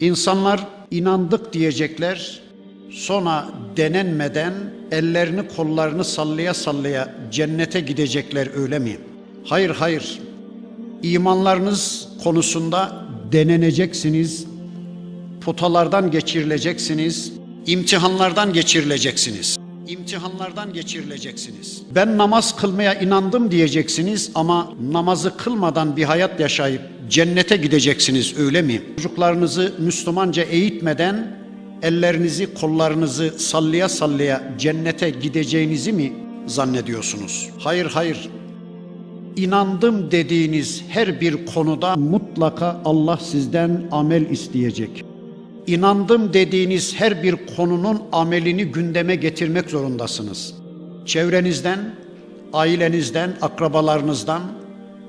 İnsanlar inandık diyecekler, sonra denenmeden ellerini kollarını sallaya sallaya cennete gidecekler öyle mi? Hayır hayır. İmanlarınız konusunda deneneceksiniz, potalardan geçirileceksiniz, imtihanlardan geçirileceksiniz. İmtihanlardan geçirileceksiniz. Ben namaz kılmaya inandım diyeceksiniz ama namazı kılmadan bir hayat yaşayıp cennete gideceksiniz öyle mi? Çocuklarınızı Müslümanca eğitmeden ellerinizi kollarınızı sallaya sallaya cennete gideceğinizi mi zannediyorsunuz? Hayır hayır. İnandım dediğiniz her bir konuda mutlaka Allah sizden amel isteyecek. İnandım dediğiniz her bir konunun amelini gündeme getirmek zorundasınız. Çevrenizden, ailenizden, akrabalarınızdan,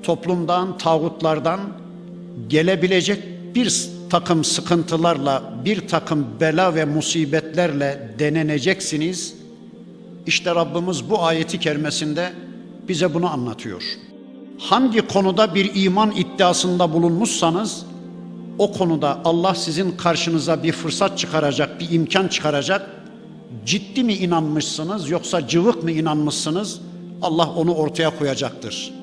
toplumdan, tağutlardan gelebilecek bir takım sıkıntılarla, bir takım bela ve musibetlerle deneneceksiniz. İşte Rabbimiz bu ayeti kerimesinde bize bunu anlatıyor. Hangi konuda bir iman iddiasında bulunmuşsanız o konuda Allah sizin karşınıza bir fırsat çıkaracak, bir imkan çıkaracak. Ciddi mi inanmışsınız yoksa cıvık mı inanmışsınız? Allah onu ortaya koyacaktır.